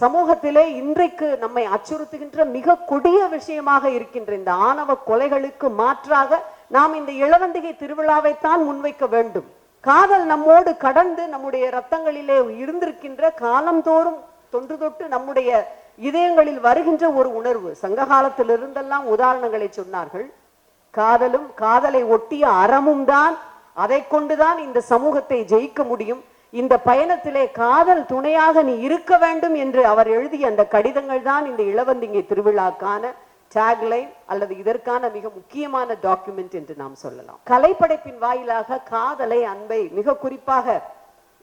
சமூகத்திலே இன்றைக்கு நம்மை அச்சுறுத்துகின்ற மிக கொடிய விஷயமாக இருக்கின்ற இந்த ஆணவ கொலைகளுக்கு மாற்றாக நாம் இந்த இளவந்திகை திருவிழாவைத்தான் முன்வைக்க வேண்டும். காதல் நம்மோடு கடந்து நம்முடைய ரத்தங்களிலே இருந்திருக்கின்ற காலந்தோறும் தொன்று தொட்டு நம்முடைய இதயங்களில் வருகின்ற ஒரு உணர்வு. சங்க காலத்தில் இருந்தெல்லாம் உதாரணங்களை சொன்னார்கள். காதலும் காதலை ஒட்டிய அறமும் தான் அதை கொண்டுதான் இந்த சமூகத்தை ஜெயிக்க முடியும். இந்த பயணத்திலே காதல் துணையாக நீ இருக்க வேண்டும் என்று அவர் எழுதிய அந்த கடிதங்கள் தான் இந்த இளவந்திங்கை திருவிழாக்கான டேக்லைன் அல்லது இதற்கான மிக முக்கியமான டாக்குமெண்ட் என்று நாம் சொல்லலாம். கலைப்படைப்பின் வாயிலாக காதலை அன்பை மிக குறிப்பாக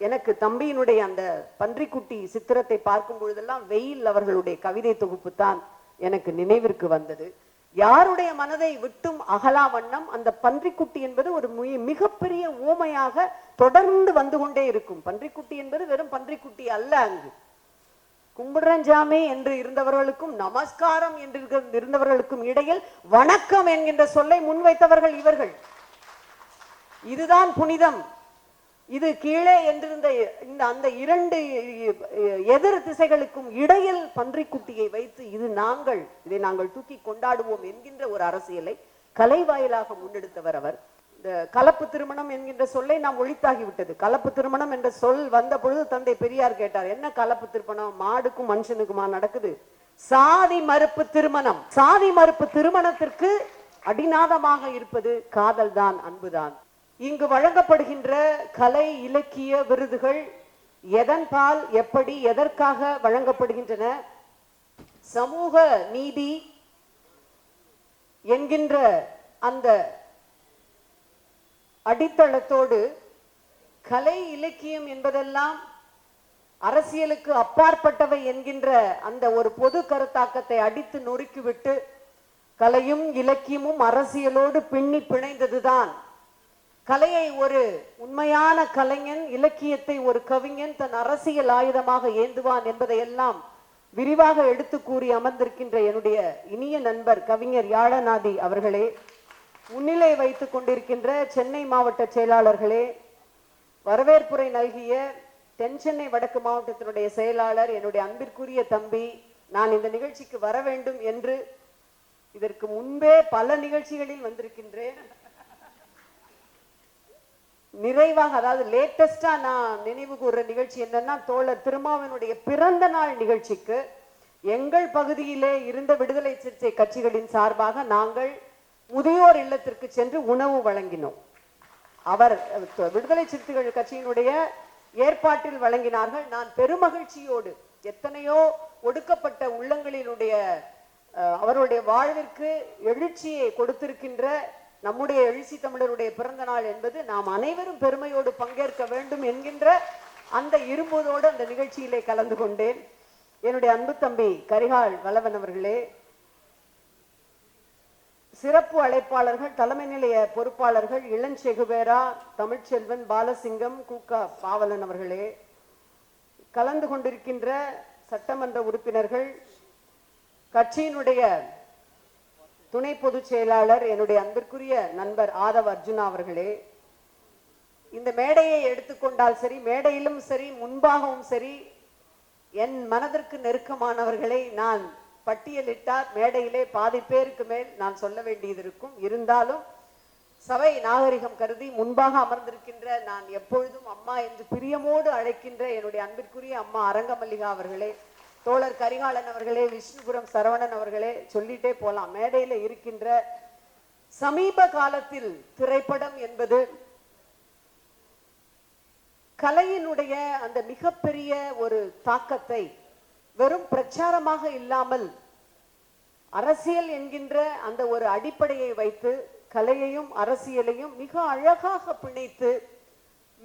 எனக்கு தம்பியினுடைய அந்த பன்றிக்குட்டி சித்திரத்தை பார்க்கும் பொழுதெல்லாம் வெயில் அவர்களுடைய கவிதை தொகுப்பு தான் எனக்கு நினைவிற்கு வந்தது. யாருடைய மனதை விட்டும் அகலா வண்ணம் அந்த பன்றிக்குட்டி என்பது ஒரு மிகப்பெரிய ஊமையாக தொடர்ந்து வந்து கொண்டே இருக்கும். பன்றிக்குட்டி என்பது வெறும் பன்றிக்குட்டி அல்ல அங்கு. கும்பிடுறஞ்சாமி என்று இருந்தவர்களுக்கும் நமஸ்காரம் என்று இருந்தவர்களுக்கும் இடையில் வணக்கம் என்கின்ற சொல்லை முன்வைத்தவர்கள் இவர்கள். இதுதான் புனிதம். இது கீழே என்றிருந்த இந்த அந்த இரண்டு எதிர் திசைகளுக்கும் இடையில் பன்றிக்குட்டியை வைத்து இது நாங்கள் இதை நாங்கள் தூக்கி கொண்டாடுவோம் என்கின்ற ஒரு அரசியலை கலை வாயிலாக முன்னெடுத்தவர் அவர். இந்த கலப்பு திருமணம் என்கின்ற சொல்லை நாம் ஒழித்தாகிவிட்டது கலப்பு திருமணம் என்ற சொல் வந்த பொழுது தந்தை பெரியார் கேட்டார் என்ன கலப்பு திருமணம்? மாடுக்கும் மனுஷனுக்குமா நடக்குது? சாதி மறுப்பு திருமணம். சாதி மறுப்பு திருமணத்திற்கு அடிநாதமாக இருப்பது காதல்தான் அன்புதான். இங்கு வழங்கப்படுகின்ற கலை இலக்கிய விருதுகள் எதன்பால் எப்படி எதற்காக வழங்கப்படுகின்றன? சமூக நீதி என்கின்ற அந்த அடித்தளத்தோடு கலை இலக்கியம் என்பதெல்லாம் அரசியலுக்கு அப்பாற்பட்டவை என்கின்ற அந்த ஒரு பொது கருத்தாக்கத்தை அடித்து நொறுக்கிவிட்டு கலையும் இலக்கியமும் அரசியலோடு பின்னி பிணைந்ததுதான் கலையை ஒரு உண்மையான கலைஞன் இலக்கியத்தை ஒரு கவிஞன் தன் அரசியல் ஆயுதமாக ஏந்துவான் என்பதையெல்லாம் விரிவாக எடுத்து கூறி அமர்ந்திருக்கின்ற என்னுடைய இனிய நண்பர் கவிஞர் யாழநாதி அவர்களே முன்னிலை வைத்துக் கொண்டிருக்கின்ற சென்னை மாவட்ட செயலாளர்களே வரவேற்புரை நல்கிய தென் சென்னை வடக்கு மாவட்டத்தினுடைய செயலாளர் என்னுடைய அன்பிற்குரிய தம்பி நான் இந்த நிகழ்ச்சிக்கு வர வேண்டும் என்று இதற்கு முன்பே பல நிகழ்ச்சிகளில் வந்திருக்கின்றேன். நிறைவாக அதாவது லேட்டஸ்டா நான் நினைவு கூறுற நிகழ்ச்சி என்னன்னா தோழர் திருமாவனுடைய பிறந்த நாள் நிகழ்ச்சிக்கு எங்கள் பகுதியிலே இருந்த விடுதலை சிறுத்தை கட்சிகளின் சார்பாக நாங்கள் முதியோர் இல்லத்திற்கு சென்று உணவு வழங்கினோம். அவர் விடுதலை சிறுத்தைகள் கட்சியினுடைய ஏற்பாட்டில் வழங்கினார்கள். நான் பெருமகிழ்ச்சியோடு எத்தனையோ ஒடுக்கப்பட்ட உள்ளங்களினுடைய அஹ், அவருடைய வாழ்விற்கு எழுச்சியை கொடுத்திருக்கின்ற நம்முடைய எழுச்சி தமிழருடைய பிறந்த நாள் என்பது நாம் அனைவரும் பெருமையோடு பங்கேற்க வேண்டும் என்கின்ற அந்த இரும்போதோடு அந்த நிகழ்ச்சியிலே கலந்து கொண்டேன். என்னுடைய அன்பு தம்பி கரிகால் வல்லவன் அவர்களே சிறப்பு அழைப்பாளர்கள் தலைமை நிலைய பொறுப்பாளர்கள் இளஞ்செகுவேரா தமிழ்ச்செல்வன் பாலசிங்கம் கூக்கா பாவலன் அவர்களே கலந்து கொண்டிருக்கின்ற சட்டமன்ற உறுப்பினர்கள் கட்சியினுடைய துணை பொதுச் செயலாளர் என்னுடைய அன்பிற்குரிய நண்பர் ஆதவ் அர்ஜுனா அவர்களே இந்த மேடையை எடுத்துக்கொண்டால் சரி மேடையிலும் சரி முன்பாகவும் சரி என் மனதிற்கு நெருக்கமானவர்களை நான் பட்டியலிட்டால் மேடையிலே பாதி பேருக்கு மேல் நான் சொல்ல வேண்டியது இருக்கும் இருந்தாலும் சபை நாகரிகம் கருதி முன்பாக அமர்ந்திருக்கின்ற நான் எப்பொழுதும் அம்மா என்று பிரியமோடு அழைக்கின்ற என்னுடைய அன்பிற்குரிய அம்மா அரங்கமல்லிகா அவர்களே தோழர் கரிகாலன் அவர்களே விஷ்ணுபுரம் சரவணன் அவர்களே சொல்லிட்டே போலாம். மேடையில இருக்கின்ற சமீப காலத்தில் திரைப்படம் என்பது கலையினுடைய அந்த மிகப்பெரிய ஒரு தாக்கத்தை வெறும் பிரச்சாரமாக இல்லாமல் அரசியல் என்கின்ற அந்த ஒரு அடிப்படையை வைத்து கலையையும் அரசியலையும் மிக அழகாக பிணைத்து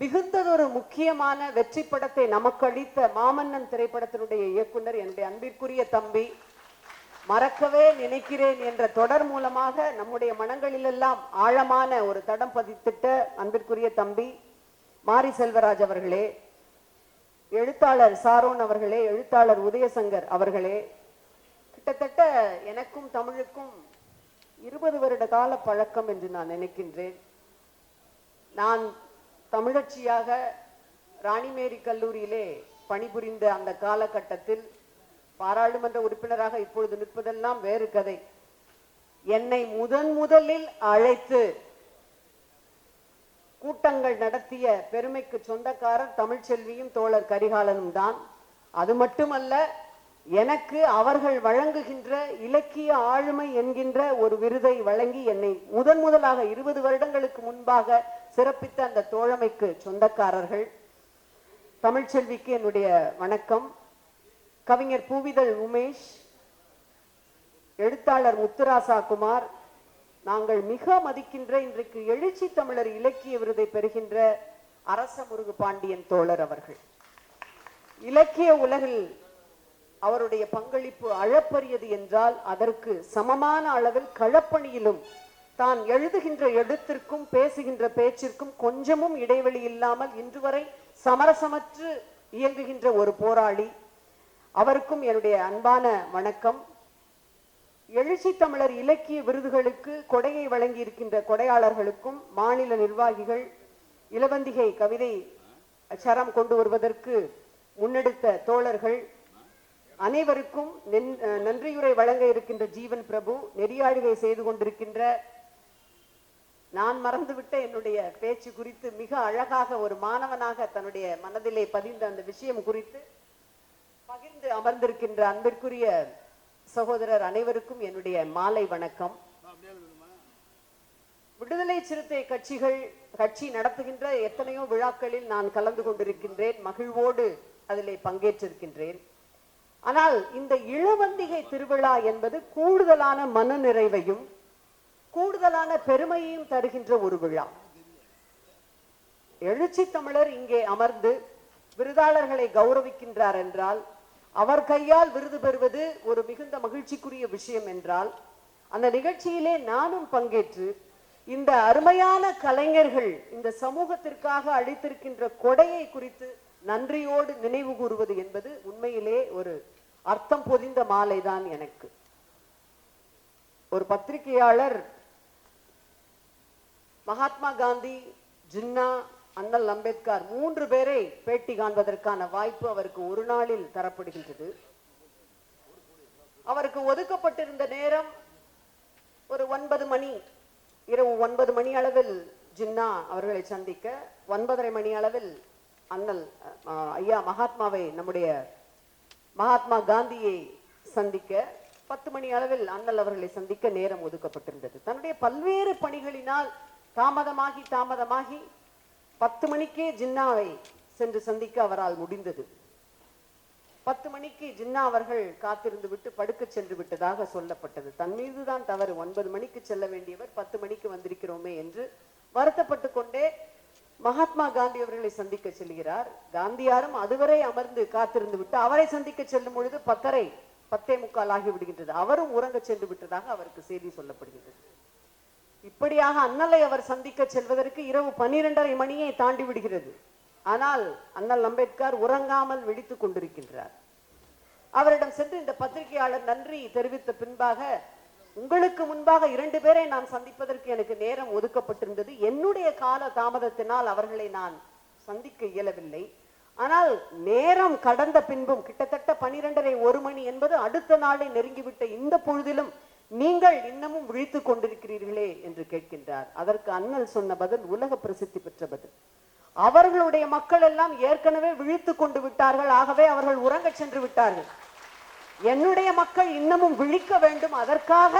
மிகுந்ததொரு முக்கியமான வெற்றி படத்தை நமக்கு அளித்த மாமன்னன் திரைப்படத்தினுடைய இயக்குனர் என்னுடைய அன்பிற்குரிய தம்பி. மறக்கவே நினைக்கிறேன் என்ற தொடர் மூலமாக நம்முடைய மனங்களிலெல்லாம் ஆழமான ஒரு தடம் பதித்திட்ட அன்பிற்குரிய தம்பி மாரி செல்வராஜ் அவர்களே எழுத்தாளர் சாரோன் அவர்களே எழுத்தாளர் உதயசங்கர் அவர்களே கிட்டத்தட்ட எனக்கும் தமிழுக்கும் இருபது வருட கால பழக்கம் என்று நான் நினைக்கின்றேன். நான் தமிழச்சியாக ராணிமேரி கல்லூரியிலே பணிபுரிந்த அந்த காலகட்டத்தில் பாராளுமன்ற உறுப்பினராக இப்பொழுது நிற்பதெல்லாம் வேறு கதை. என்னை முதன் முதலில் அழைத்து கூட்டங்கள் நடத்திய பெருமைக்கு சொந்தக்காரர் தமிழ்ச்செல்வியும் தோழர் கரிகாலனும் தான் அது மட்டுமல்ல எனக்கு அவர்கள் வழங்குகின்ற இலக்கிய ஆளுமை என்கின்ற ஒரு விருதை வழங்கி என்னை முதன் முதலாக இருபது வருடங்களுக்கு முன்பாக சிறப்பித்த அந்த தோழமைக்கு சொந்தக்காரர்கள். தமிழ்ச்செல்விக்கு என்னுடைய வணக்கம். கவிஞர் பூவிதழ் உமேஷ் எழுத்தாளர் முத்துராசா குமார் நாங்கள் மிக மதிக்கின்ற இன்றைக்கு எழுச்சி தமிழர் இலக்கிய விருதை பெறுகின்ற அரச முருகு பாண்டியன் தோழர் அவர்கள். இலக்கிய உலகில் அவருடைய பங்களிப்பு அழப்பரியது என்றால் அதற்கு சமமான அளவில் களப்பணியிலும் தான் எழுதுகின்ற எழுத்திற்கும் பேசுகின்ற பேச்சிற்கும் கொஞ்சமும் இடைவெளி இல்லாமல் இன்று வரை சமரசமற்று இயங்குகின்ற ஒரு போராளி. அவருக்கும் என்னுடைய அன்பான வணக்கம். எழுச்சி தமிழர் இலக்கிய விருதுகளுக்கு கொடையை வழங்கி இருக்கின்ற கொடையாளர்களுக்கும் மாநில நிர்வாகிகள் இளவந்திகை கவிதை சரம் கொண்டு வருவதற்கு முன்னெடுத்த தோழர்கள் அனைவருக்கும் நன்றியுரை வழங்க இருக்கின்ற ஜீவன் பிரபு நெறியாளுகை செய்து கொண்டிருக்கின்ற நான் மறந்துவிட்ட என்னுடைய பேச்சு குறித்து மிக அழகாக ஒரு மாணவனாக தன்னுடைய மனதிலே பதிந்த அந்த விஷயம் குறித்து பகிர்ந்து அமர்ந்திருக்கின்ற அன்பிற்குரிய சகோதரர் அனைவருக்கும் என்னுடைய மாலை வணக்கம். விடுதலை சிறுத்தை கட்சிகள் கட்சி நடத்துகின்ற எத்தனையோ விழாக்களில் நான் கலந்து கொண்டிருக்கின்றேன். மகிழ்வோடு அதிலே பங்கேற்றிருக்கின்றேன். ஆனால் இந்த இளவந்திகை திருவிழா என்பது கூடுதலான மன நிறைவையும் கூடுதலான பெருமையையும் தருகின்ற ஒரு விழா. எழுச்சி தமிழர் இங்கே அமர்ந்து விருதாளர்களை கௌரவிக்கின்றார் என்றால் அவர் கையால் விருது பெறுவது ஒரு மிகுந்த மகிழ்ச்சிக்குரிய விஷயம் என்றால் அந்த நிகழ்ச்சியிலே நானும் பங்கேற்று இந்த அருமையான கலைஞர்கள் இந்த சமூகத்திற்காக அளித்திருக்கின்ற கொடையை குறித்து நன்றியோடு நினைவு கூறுவது என்பது உண்மையிலே ஒரு அர்த்தம் பொதிந்த மாலைதான் எனக்கு. ஒரு பத்திரிகையாளர் மகாத்மா காந்தி ஜின்னா அண்ணல் அம்பேத்கர் மூன்று பேரை பேட்டி காண்பதற்கான வாய்ப்பு அவருக்கு ஒரு நாளில் தரப்படுகின்றது. அவருக்கு ஒதுக்கப்பட்டிருந்த நேரம் ஒரு ஒன்பது மணி இரவு ஒன்பது மணி அளவில் ஜின்னா அவர்களை சந்திக்க ஒன்பதரை மணி அளவில் அண்ணல் ஐயா மகாத்மாவை நம்முடைய மகாத்மா காந்தியை சந்திக்க பத்து மணி அளவில் அண்ணல் அவர்களை சந்திக்க நேரம் ஒதுக்கப்பட்டிருந்தது. தன்னுடைய பல்வேறு பணிகளினால் தாமதமாகி தாமதமாகி பத்து மணிக்கே ஜின்னாவை சென்று சந்திக்க அவரால் முடிந்தது. பத்து மணிக்கு ஜின்னா அவர்கள் காத்திருந்து விட்டு படுக்க சென்று விட்டதாக சொல்லப்பட்டது. தன் மீதுதான் தவறு. ஒன்பது மணிக்கு செல்ல வேண்டியவர் பத்து மணிக்கு வந்திருக்கிறோமே என்று வருத்தப்பட்டு கொண்டே மகாத்மா காந்தி அவர்களை சந்திக்க செல்கிறார். காந்தியாரும் அதுவரை அமர்ந்து காத்திருந்து விட்டு அவரை சந்திக்க செல்லும் பொழுது பத்தரை பத்தே முக்கால் ஆகி விடுகின்றது அவரும் உறங்க சென்று விட்டதாக அவருக்கு செய்தி சொல்லப்படுகின்றது. இப்படியாக அண்ணலை அவர் சந்திக்க செல்வதற்கு இரவு பன்னிரெண்டரை மணியை தாண்டி விடுகிறது. ஆனால் அண்ணல் அம்பேத்கர் உறங்காமல் விழித்துக் கொண்டிருக்கின்றார். அவரிடம் சென்று இந்த பத்திரிகையாளர் நன்றி தெரிவித்த பின்பாக உங்களுக்கு முன்பாக இரண்டு பேரை நான் சந்திப்பதற்கு எனக்கு நேரம் ஒதுக்கப்பட்டிருந்தது. என்னுடைய கால தாமதத்தினால் அவர்களை நான் சந்திக்க இயலவில்லை. ஆனால் நேரம் கடந்த பின்பும் கிட்டத்தட்ட பனிரெண்டரை ஒரு மணி என்பது அடுத்த நாளை நெருங்கிவிட்ட இந்த பொழுதிலும் நீங்கள் இன்னமும் விழித்துக் கொண்டிருக்கிறீர்களே என்று கேட்கின்றார். அதற்கு அண்ணல் சொன்ன பதில் உலக பிரசித்தி பெற்ற பதில். அவர்களுடைய மக்கள் எல்லாம் ஏற்கனவே விழித்துக் கொண்டு விட்டார்கள். ஆகவே அவர்கள் உறங்கச் சென்று விட்டார்கள். என்னுடைய மக்கள் இன்னமும் விழிக்க வேண்டும். அதற்காக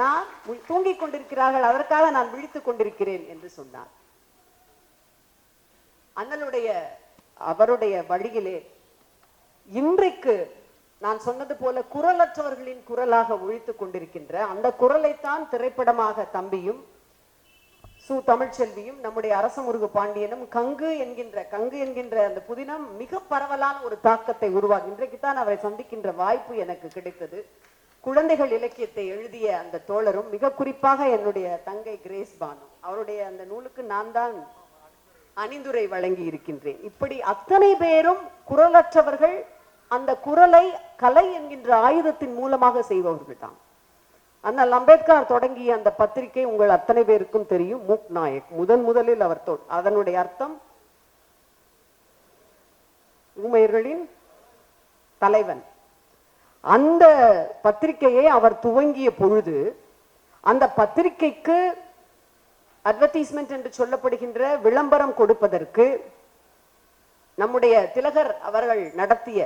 நான் தூங்கிக் கொண்டிருக்கிறார்கள். அதற்காக நான் விழித்துக் கொண்டிருக்கிறேன் என்று சொன்னார். அண்ணனுடைய அவருடைய வழியிலே இன்றைக்கு நான் சொன்னது போல குரலற்றவர்களின் குரலாக ஒழித்துக் கொண்டிருக்கின்ற அந்த குரலைத்தான் திரைப்படமாக தம்பியும் சு தமிழ்ச்செல்வியும் நம்முடைய அரசமுருகு பாண்டியனும் கங்கு என்கின்ற கங்கு என்கின்ற அந்த புதினம் மிக பரவலான ஒரு தாக்கத்தை உருவாக்கி இன்றைக்கு தான் அவரை சந்திக்கின்ற வாய்ப்பு எனக்கு கிடைத்தது. குழந்தைகள் இலக்கியத்தை எழுதிய அந்த தோழரும் மிக குறிப்பாக என்னுடைய தங்கை கிரேஸ் பானு. அவருடைய அந்த நூலுக்கு நான் தான் அணிந்துரை வழங்கி இருக்கின்றேன். இப்படி அத்தனை பேரும் குரலற்றவர்கள் அந்த குரலை கலை என்கின்ற ஆயுதத்தின் மூலமாக செய்பவர்கள் தான். அண்ணல் அம்பேத்கர் தொடங்கிய அந்த பத்திரிகை உங்கள் அத்தனை பேருக்கும் தெரியும். மூக் நாயக். முதன் முதலில் அவர் அதனுடைய அர்த்தம் ஊமையர்களின் தலைவன். அந்த பத்திரிகையை அவர் துவங்கிய பொழுது அந்த பத்திரிகைக்கு அட்வர்டைஸ்மெண்ட் என்று சொல்லப்படுகின்ற விளம்பரம் கொடுப்பதற்கு நம்முடைய திலகர் அவர்கள் நடத்திய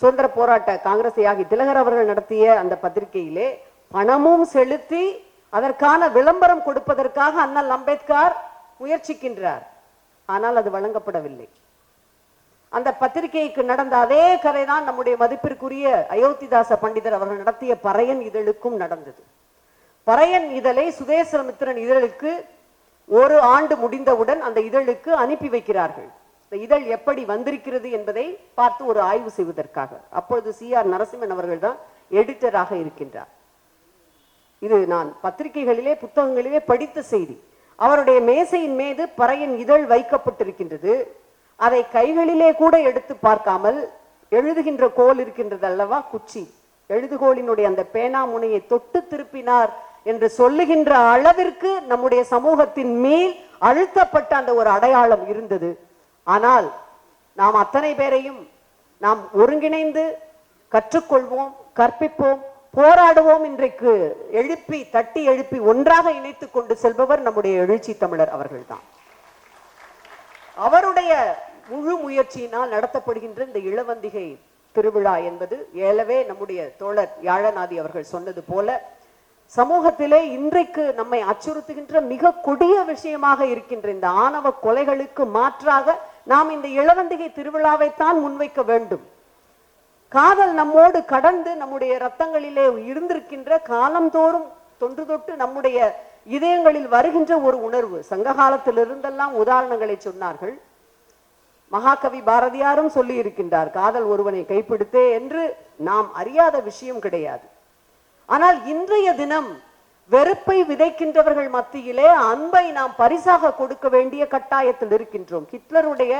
சுதந்திர போராட்ட காங்கிரஸ் தியாகி திலகர் அவர்கள் நடத்திய அந்த பத்திரிகையிலே பணமும் செலுத்தி அதற்கான விளம்பரம் கொடுப்பதற்காக அண்ணல் அம்பேத்கர் முயற்சிக்கின்றார். ஆனால் அது வழங்கப்படவில்லை. அந்த பத்திரிகைக்கு நடந்த அதே கதைதான் நம்முடைய மதிப்பிற்குரிய அயோத்திதாச பண்டிதர் அவர்கள் நடத்திய பறையன் இதழுக்கும் நடந்தது. பறையன் இதழை சுதேசமித்திரன் இதழுக்கு ஒரு ஆண்டு முடிந்தவுடன் அந்த இதழுக்கு அனுப்பி வைக்கிறார்கள். இதழ் எப்படி வந்திருக்கிறது என்பதை பார்த்து ஒரு ஆய்வு செய்வதற்காக. அப்பொழுது சி ஆர் நரசிம்மன் அவர்கள் தான் எடிட்டராக இருக்கின்றார். இது நான் பத்திரிகைகளிலே புத்தகங்களிலே படித்த செய்தி. அவருடைய மேசையின் மீது பறையின் இதழ் வைக்கப்பட்டிருக்கின்றது. அதை கைகளிலே கூட எடுத்து பார்க்காமல் எழுதுகின்ற கோல் இருக்கின்றது அல்லவா? குச்சி. எழுதுகோலினுடைய அந்த பேனா முனையை தொட்டு திருப்பினார் என்று சொல்லுகின்ற அளவிற்கு நம்முடைய சமூகத்தின் மேல் அழுத்தப்பட்ட அந்த ஒரு அடையாளம் இருந்தது. ஆனால் நாம் அத்தனை பேரையும் நாம் ஒருங்கிணைந்து கற்றுக்கொள்வோம் கற்பிப்போம் போராடுவோம் இன்றைக்கு எழுப்பி தட்டி எழுப்பி ஒன்றாக இணைத்துக் கொண்டு செல்பவர் நம்முடைய எழுச்சி தமிழர் அவர்கள்தான். அவருடைய முழு முயற்சியினால் நடத்தப்படுகின்ற இந்த இளவந்திகை திருவிழா என்பது ஏலவே நம்முடைய தோழர் யாழநாதி அவர்கள் சொன்னது போல சமூகத்திலே இன்றைக்கு நம்மை அச்சுறுத்துகின்ற மிக கொடிய விஷயமாக இருக்கின்ற இந்த ஆணவ கொலைகளுக்கு மாற்றாக நாம் இந்த இளவந்திகை திருவிழாவைத்தான் முன்வைக்க வேண்டும். காதல் நம்மோடு கடந்து நம்முடைய ரத்தங்களிலே இருந்திருக்கின்ற காலந்தோறும் தொன்று தொட்டு நம்முடைய இதயங்களில் வருகின்ற ஒரு உணர்வு. சங்க காலத்தில் இருந்தெல்லாம் உதாரணங்களை சொன்னார்கள். மகாகவி பாரதியாரும் சொல்லி இருக்கின்றார் காதல் ஒருவனை கைப்பிடித்தே என்று நாம் அறியாத விஷயம் கிடையாது. ஆனால் இன்றைய தினம் வெறுப்பை விதைக்கின்றவர்கள் மத்தியிலே அன்பை நாம் பரிசாக கொடுக்க வேண்டிய கட்டாயத்தில் இருக்கின்றோம். ஹிட்லருடைய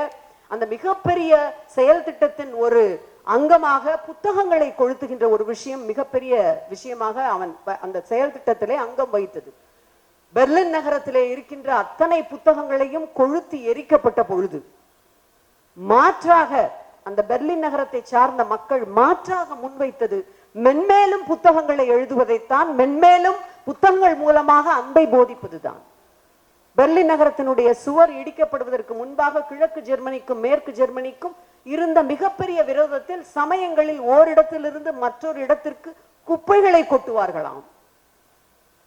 அந்த மிகப்பெரிய செயல் திட்டத்தின் ஒரு அங்கமாக புத்தகங்களை கொளுத்துகின்ற ஒரு விஷயம் மிகப்பெரிய விஷயமாக அவன் அந்த செயல் திட்டத்திலே அங்கம் வைத்தது பெர்லின் நகரத்திலே இருக்கின்ற அத்தனை புத்தகங்களையும் கொளுத்தி எரிக்கப்பட்ட பொழுது மாற்றாக அந்த பெர்லின் நகரத்தை சார்ந்த மக்கள் மாற்றாக முன்வைத்தது மென்மேலும் புத்தகங்களை எழுதுவதைத்தான் மென்மேலும் புத்தகங்கள் மூலமாக அன்பை போதிப்பதுதான். பெர்லின் நகரத்தினுடைய சுவர் இடிக்கப்படுவதற்கு முன்பாக கிழக்கு ஜெர்மனிக்கும் மேற்கு ஜெர்மனிக்கும் இருந்த மிகப்பெரிய விரோதத்தில் சமயங்களில் ஓரிடத்திலிருந்து மற்றொரு இடத்திற்கு குப்பைகளை கொட்டுவார்களாம்.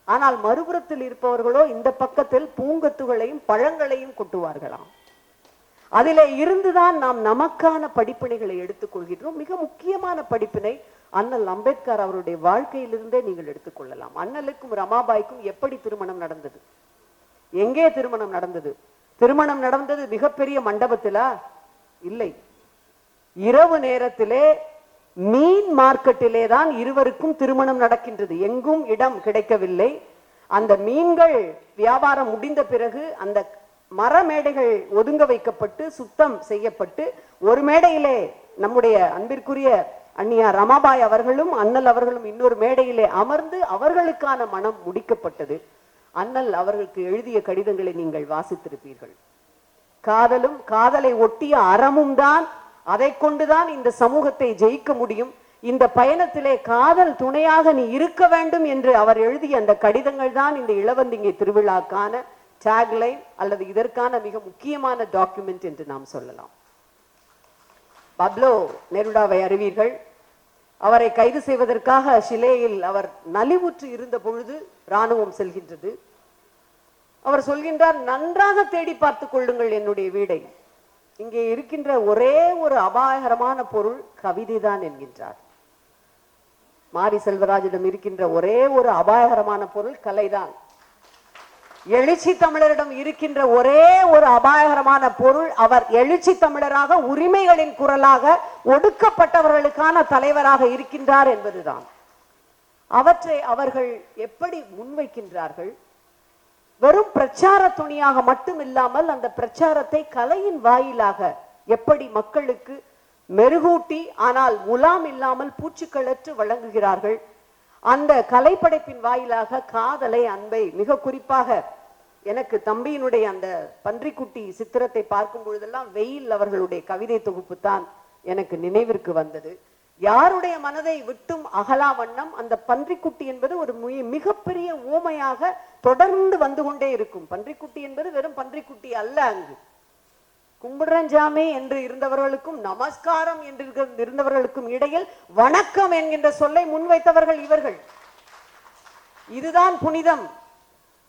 ஆனால் மறுபுறத்தில் இருப்பவர்களோ இந்த பக்கத்தில் பூங்கத்துகளையும் பழங்களையும் கொட்டுவார்களாம். அதிலே இருந்துதான் நாம் நமக்கான படிப்பினைகளை எடுத்துக்கொள்கின்றோம். மிக முக்கியமான படிப்பினை அண்ணல் அம்பேத்கர் அவருடைய வாழ்க்கையிலிருந்தே நீங்கள் எடுத்துக்கொள்ளலாம். அண்ணலுக்கும் ரமாபாய்க்கும் எப்படி திருமணம் நடந்தது? எங்கே திருமணம் நடந்தது? திருமணம் நடந்தது மிகப்பெரிய மண்டபத்திலா? இல்லை. இரவு நேரத்திலே மீன் மார்க்கெட்டிலே தான் இருவருக்கும் திருமணம் நடக்கின்றது. எங்கும் இடம் கிடைக்கவில்லை. அந்த மீன்கள் வியாபாரம் முடிந்த பிறகு அந்த மர மேடைகள் ஒதுங்க வைக்கப்பட்டு சுத்தம் செய்யப்பட்டு ஒரு மேடையிலே நம்முடைய அன்பிற்குரிய அந்நியா ரமாபாய் அவர்களும் அண்ணல் அவர்களும் இன்னொரு மேடையிலே அமர்ந்து அவர்களுக்கான மனம் முடிக்கப்பட்டது. அண்ணல் அவர்களுக்கு எழுதிய கடிதங்களை நீங்கள் வாசித்திருப்பீர்கள். காதலும் காதலை ஒட்டிய அறமும் தான் அதை கொண்டுதான் இந்த சமூகத்தை ஜெயிக்க முடியும். இந்த பயணத்திலே காதல் துணையாக நீ இருக்க வேண்டும் என்று அவர் எழுதிய அந்த கடிதங்கள் தான் இந்த இளவந்திங்கை திருவிழாக்கான டேக்லைன் அல்லது இதற்கான மிக முக்கியமான டாக்குமெண்ட் என்று நாம் சொல்லலாம். பப்லோ நெருடாவை அறிவீர்கள். அவரை கைது செய்வதற்காக ஷிலேயில் அவர் நலிவுற்று இருந்த பொழுது ராணுவம் செல்கின்றது. அவர் சொல்கின்றார் நன்றாக தேடி பார்த்துக் கொள்ளுங்கள் என்னுடைய வீடை. இங்கே இருக்கின்ற ஒரே ஒரு அபாயகரமான பொருள் கவிதைதான் என்கின்றார். மாரி செல்வராஜிடம் இருக்கின்ற ஒரே ஒரு அபாயகரமான பொருள் கலைதான். எழுச்சி தமிழரிடம் இருக்கின்ற ஒரே ஒரு அபாயகரமான பொருள் அவர் எழுச்சி தமிழராக உரிமைகளின் குரலாக ஒடுக்கப்பட்டவர்களுக்கான தலைவராக இருக்கின்றார் என்பதுதான். அவற்றை அவர்கள் எப்படி முன்வைக்கின்றார்கள்? வெறும் பிரச்சார துணியாக மட்டும் இல்லாமல் அந்த பிரச்சாரத்தை கலையின் வாயிலாக எப்படி மக்களுக்கு மெருகூட்டி ஆனால் முலாம் இல்லாமல் பூச்சிக்களற்று வழங்குகிறார்கள்? அந்த கலைப்படைப்பின் வாயிலாக காதலை அன்பை மிக குறிப்பாக எனக்கு தம்பியினுடைய அந்த பன்றிக்குட்டி சித்திரத்தை பார்க்கும் பொழுதெல்லாம் வெயில் அவர்களுடைய கவிதை தொகுப்பு தான் எனக்கு நினைவிற்கு வந்தது. யாருடைய மனதை விட்டும் அகலா வண்ணம் அந்த பன்றிக்குட்டி என்பது ஒரு மிகப்பெரிய ஊமையாக தொடர்ந்து வந்து கொண்டே இருக்கும். பன்றிக்குட்டி என்பது வெறும் பன்றிக்குட்டி அல்ல அங்கு. கும்பிடுறஞ்சாமே என்று இருந்தவர்களுக்கும் நமஸ்காரம் என்று இருந்தவர்களுக்கும் இடையில் வணக்கம் என்கின்ற சொல்லை முன்வைத்தவர்கள் இவர்கள். இதுதான் புனிதம்.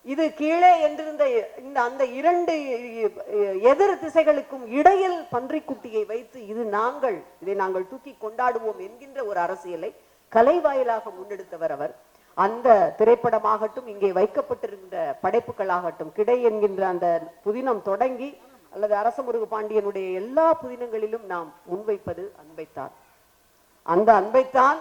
இது கீழே என்றிருந்த இந்த அந்த இரண்டு எதிர் திசைகளுக்கும் இடையில் பன்றிக்குட்டியை வைத்து இது நாங்கள் இதை நாங்கள் தூக்கி கொண்டாடுவோம் என்கின்ற ஒரு அரசியலை கலை வாயிலாக முன்னெடுத்தவர் அவர். அந்த திரைப்படமாகட்டும் இங்கே வைக்கப்பட்டிருக்கின்ற படைப்புகளாகட்டும் கிடை என்கின்ற அந்த புதினம் தொடங்கி அல்லது அரசமுருகு பாண்டியனுடைய எல்லா புதினங்களிலும் நாம் முன்வைப்பது அன்பைத்தான். அந்த அன்பைத்தான்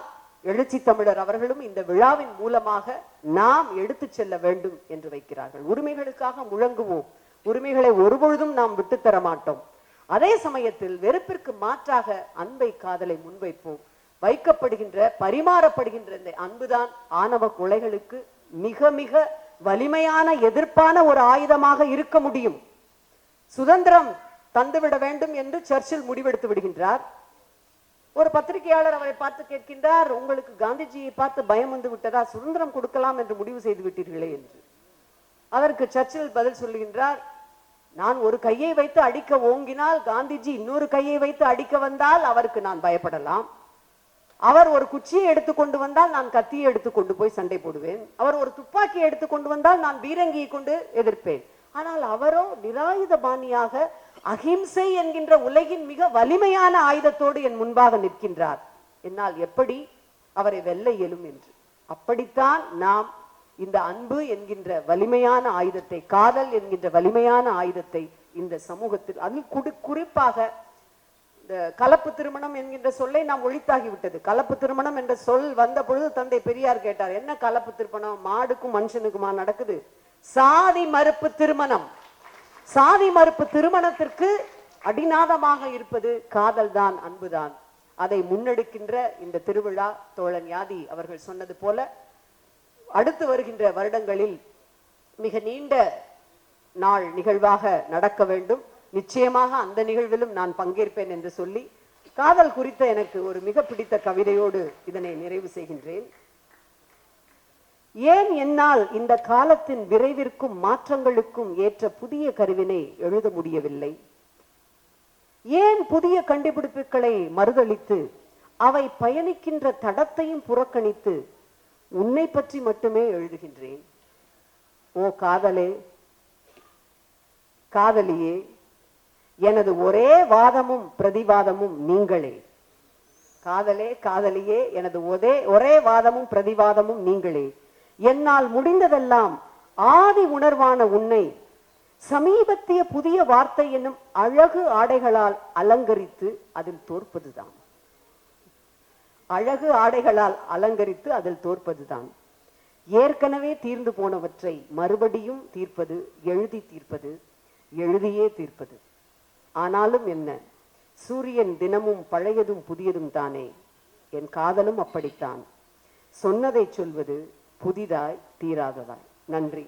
எழுச்சி தமிழர் அவர்களும் இந்த விழாவின் மூலமாக நாம் எடுத்து செல்ல வேண்டும் என்று வைக்கிறார்கள். உரிமைகளுக்காக முழங்குவோம். உரிமைகளை ஒருபொழுதும் நாம் விட்டுத்தர மாட்டோம். அதே சமயத்தில் வெறுப்பிற்கு மாற்றாக அன்பை காதலை முன்வைப்போம். வைக்கப்படுகின்ற பரிமாறப்படுகின்ற இந்த அன்புதான் ஆணவ கொலைகளுக்கு மிக மிக வலிமையான எதிர்ப்பான ஒரு ஆயுதமாக இருக்க முடியும். சுதந்திரம் தந்துவிட வேண்டும் என்று சர்ச்சில் முடிவெடுத்து விடுகின்றார். ஒரு பத்திரிகையாளர் அவரை பார்த்து கேட்கின்றார் உங்களுக்கு காந்திஜியை பார்த்து பயம் வந்து விட்டதா? சுதந்திரம் கொடுக்கலாம் என்று முடிவு செய்து விட்டீர்களே என்று. அதற்கு சர்ச்சில் பதில் சொல்லுகின்றார் நான் ஒரு கையை வைத்து அடிக்க ஓங்கினால் காந்திஜி இன்னொரு கையை வைத்து அடிக்க வந்தால் அவருக்கு நான் பயப்படலாம். அவர் ஒரு குச்சியை எடுத்துக்கொண்டு வந்தால் நான் கத்தியை எடுத்து கொண்டு போய் சண்டை போடுவேன். அவர் ஒரு துப்பாக்கியை எடுத்து கொண்டு வந்தால் நான் பீரங்கியை கொண்டு எதிர்ப்பேன். ஆனால் அவரோ நிராயுத பாணியாக அகிம்சை என்கின்ற உலகின் மிக வலிமையான ஆயுதத்தோடு என் முன்பாக நிற்கின்றார். என்னால் எப்படி அவரை வெல்ல இயலும் என்று. அப்படித்தான் நாம் இந்த அன்பு என்கின்ற வலிமையான ஆயுதத்தை காதல் என்கின்ற வலிமையான ஆயுதத்தை இந்த சமூகத்தில் அது குடு குறிப்பாக இந்த கலப்பு திருமணம் என்கின்ற சொல்லை நாம் ஒழித்தாகி விட்டது. கலப்பு திருமணம் என்ற சொல் வந்த பொழுது தந்தை பெரியார் கேட்டார் என்ன கலப்பு திருமணம்? மாடுக்கும் மனுஷனுக்குமா நடக்குது? சாதி மறுப்பு திருமணம். சாதி மறுப்பு திருமணத்திற்கு அடிநாதமாக இருப்பது காதல்தான் அன்புதான். அதை முன்னெடுக்கின்ற இந்த திருவிழா தோழன் யாதி அவர்கள் சொன்னது போல அடுத்து வருகின்ற வருடங்களில் மிக நீண்ட நாள் நிகழ்வாக நடக்க வேண்டும். நிச்சயமாக அந்த நிகழ்விலும் நான் பங்கேற்பேன் என்று சொல்லி காதல் குறித்த எனக்கு ஒரு மிக பிடித்த கவிதையோடு இதனை நிறைவு செய்கின்றேன். ஏன் என்னால் இந்த காலத்தின் விரைவிற்கும் மாற்றங்களுக்கும் ஏற்ற புதிய கருவினை எழுத முடியவில்லை? ஏன் புதிய கண்டுபிடிப்புகளை மறுதளித்து அவை பயணிக்கின்ற தடத்தையும் புறக்கணித்து உன்னை பற்றி மட்டுமே எழுதுகின்றேன்? ஓ காதலே காதலியே எனது ஒரே வாதமும் பிரதிவாதமும் நீங்களே. காதலே காதலியே எனது ஒரே ஒரே வாதமும் பிரதிவாதமும் நீங்களே. என்னால் முடிந்ததெல்லாம் ஆதி உணர்வான உன்னை சமீபத்திய புதிய வார்த்தை என்னும் அழகு ஆடைகளால் அலங்கரித்து அதில் தோற்பதுதான். அழகு ஆடைகளால் அலங்கரித்து அதில் தோற்பதுதான். ஏற்கனவே தீர்ந்து போனவற்றை மறுபடியும் தீர்ப்பது எழுதி தீர்ப்பது எழுதியே தீர்ப்பது. ஆனாலும் என்ன? சூரியன் தினமும் பழையதும் புதியதும் தானே? என் காதலும் அப்படித்தான். சொன்னதை சொல்வது புதிதாய் தீராததாய். நன்றி.